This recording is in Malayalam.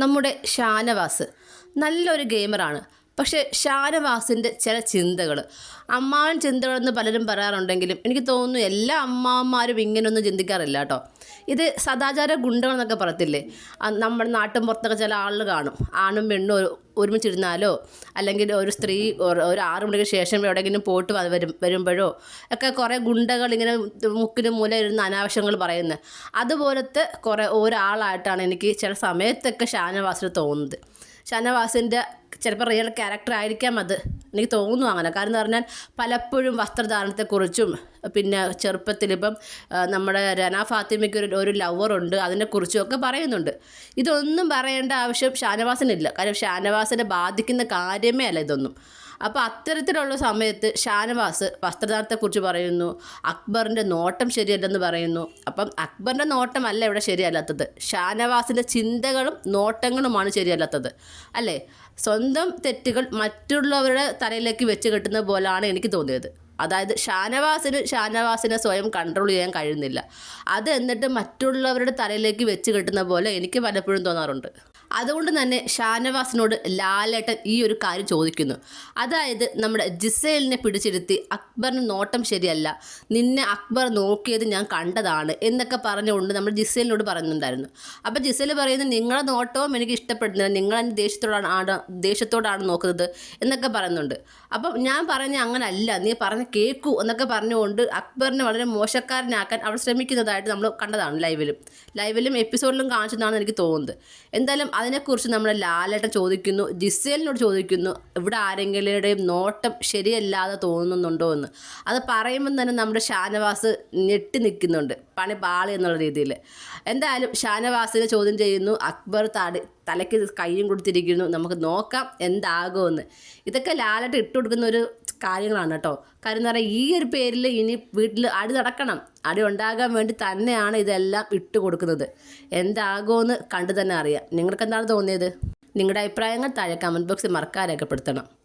നമ്മുടെ ഷാനവാസ് നല്ലൊരു ഗെയിമറാണ്. പക്ഷേ ഷാനവാസിന്റെ ചില ചിന്തകൾ അമ്മാവൻ ചിന്തകളെന്ന് പലരും പറയാറുണ്ടെങ്കിലും എനിക്ക് തോന്നുന്നു എല്ലാ അമ്മാവന്മാരും ഇങ്ങനെയൊന്നും ചിന്തിക്കാറില്ല കേട്ടോ. ഇത് സദാചാര ഗുണ്ടകളെന്നൊക്കെ പറയത്തില്ലേ? നമ്മുടെ നാട്ടിൻ പുറത്തൊക്കെ ചില ആളുകൾ കാണും. ആണും പെണ്ണും ഒരുമിച്ചിരുന്നാലോ? അല്ലെങ്കിൽ ഒരു സ്ത്രീ ഒരു ആറു മണിക്ക് ശേഷം എവിടെയെങ്കിലും പോയിട്ട് വരും വരുമ്പോഴോ? ഒക്കെ കുറേ ഗുണ്ടകൾ ഇങ്ങനെ മുക്കിന് മൂല ഇരുന്ന് അനാവശ്യങ്ങൾ പറയുന്നത്. അതുപോലത്തെ കുറേ ഒരാളായിട്ടാണ് എനിക്ക് ചില സമയത്തൊക്കെ ഷാനവാസിന് തോന്നുന്നത്. ഷാനവാസിന്റെ ചിലപ്പോൾ റിയൽ ക്യാരക്ടർ ആയിരിക്കാം അത്. എനിക്ക് തോന്നുന്നു അങ്ങനെ. കാരണം എന്ന് പറഞ്ഞാൽ പലപ്പോഴും വസ്ത്രധാരണത്തെക്കുറിച്ചും പിന്നെ ചെറുപ്പത്തിൽ ഇപ്പം നമ്മുടെ രന ഫാത്തിമയ്ക്ക് ഒരു ഒരു ലവറുണ്ട് അതിനെക്കുറിച്ചും ഒക്കെ പറയുന്നുണ്ട്. ഇതൊന്നും പറയേണ്ട ആവശ്യം ഷാനവാസിനില്ല. കാരണം ഷാനവാസിനെ ബാധിക്കുന്ന കാര്യമേ അല്ല ഇതൊന്നും. അപ്പോൾ അത്തരത്തിലുള്ള സമയത്ത് ഷാനവാസ് വസ്ത്രധാരണത്തെക്കുറിച്ച് പറയുന്നു. അക്ബറിന്റെ നോട്ടം ശരിയല്ലെന്ന് പറയുന്നു. അപ്പം അക്ബറിന്റെ നോട്ടമല്ല ഇവിടെ ശരിയല്ലാത്തത്. ഷാനവാസിന്റെ ചിന്തകളും നോട്ടങ്ങളുമാണ് ശരിയല്ലാത്തത്. അല്ലേ? സ്വന്തം തെറ്റുകൾ മറ്റുള്ളവരുടെ തലയിലേക്ക് വെച്ച് കെട്ടുന്ന പോലാണ് എനിക്ക് തോന്നിയത്. അതായത് ഷാനവാസിന് ഷാനവാസിനെ സ്വയം കൺട്രോൾ ചെയ്യാൻ കഴിയുന്നില്ല. അത് എന്നിട്ട് മറ്റുള്ളവരുടെ തലയിലേക്ക് വെച്ച് കെട്ടുന്ന പോലെ എനിക്ക് പലപ്പോഴും തോന്നാറുണ്ട്. അതുകൊണ്ട് തന്നെ ഷാനവാസിനോട് ലാലേട്ടൻ ഈ ഒരു കാര്യം ചോദിക്കുന്നു. അതായത് നമ്മുടെ ജിസേലിനെ പിടിച്ചിരുത്തി അക്ബറിന് നോട്ടം ശരിയല്ല. നിന്നെ അക്ബർ നോക്കിയത് ഞാൻ കണ്ടതാണ് എന്നൊക്കെ പറഞ്ഞുകൊണ്ട് നമ്മൾ ജിസേലിനോട് പറയുന്നുണ്ടായിരുന്നു. അപ്പോൾ ജിസേൽ പറയുന്നത് നിങ്ങളെ നോട്ടവും എനിക്ക് ഇഷ്ടപ്പെടുന്നില്ല. നിങ്ങൾ എന്നെ ദേഷ്യത്തോടാണ് ആണ് ദേഷ്യത്തോടാണ് നോക്കുന്നത് എന്നൊക്കെ പറയുന്നുണ്ട്. അപ്പം ഞാൻ പറഞ്ഞ അങ്ങനല്ല. നീ പറഞ്ഞ് കേൾക്കൂ എന്നൊക്കെ പറഞ്ഞുകൊണ്ട് അക്ബറിനെ വളരെ മോശക്കാരനാക്കാൻ അവൾ ശ്രമിക്കുന്നതായിട്ട് നമ്മൾ കണ്ടതാണ് ലൈവിലും. ലൈവിലും എപ്പിസോഡിലും കാണിച്ചതാണ് എനിക്ക് തോന്നുന്നത് എന്തായാലും അതിനെക്കുറിച്ച് നമ്മൾ ലാലേട്ടൻ ചോദിക്കുന്നു ജിസേലിനോട് ചോദിക്കുന്നു ഇവിടെ ആരെങ്കിലുടെയും നോട്ടം ശരിയല്ലാതെ തോന്നുന്നുണ്ടോ എന്ന്? അത് പറയുമ്പം തന്നെ നമ്മുടെ ഷാനവാസ് ഞെട്ടി നിൽക്കുന്നുണ്ട് പണി പാളി എന്നുള്ള രീതിയിൽ എന്തായാലും ഷാനവാസിനെ ചോദ്യം ചെയ്യുന്നു അക്ബർ താടി തലയ്ക്ക് കയ്യും കൊടുത്തിരിക്കുന്നു നമുക്ക് നോക്കാം എന്താകുമെന്ന് ഇതൊക്കെ ലാലേട്ടൻ ഇട്ട് കൊടുക്കുന്ന ഒരു കാര്യങ്ങളാണ് കേട്ടോ. കാര്യം എന്ന് പറഞ്ഞാൽ ഈ ഒരു പേരിൽ ഇനി വീട്ടിൽ അടി നടക്കണം. അടി ഉണ്ടാകാൻ വേണ്ടി തന്നെയാണ് ഇതെല്ലാം ഇട്ട് കൊടുക്കുന്നത്. എന്താകുമെന്ന് കണ്ടു തന്നെ അറിയാം. നിങ്ങൾക്ക് എന്താണ് തോന്നിയത്? നിങ്ങളുടെ അഭിപ്രായങ്ങൾ താഴെ കമന്റ് ബോക്സിൽ മറക്കാൻ രേഖപ്പെടുത്തണം.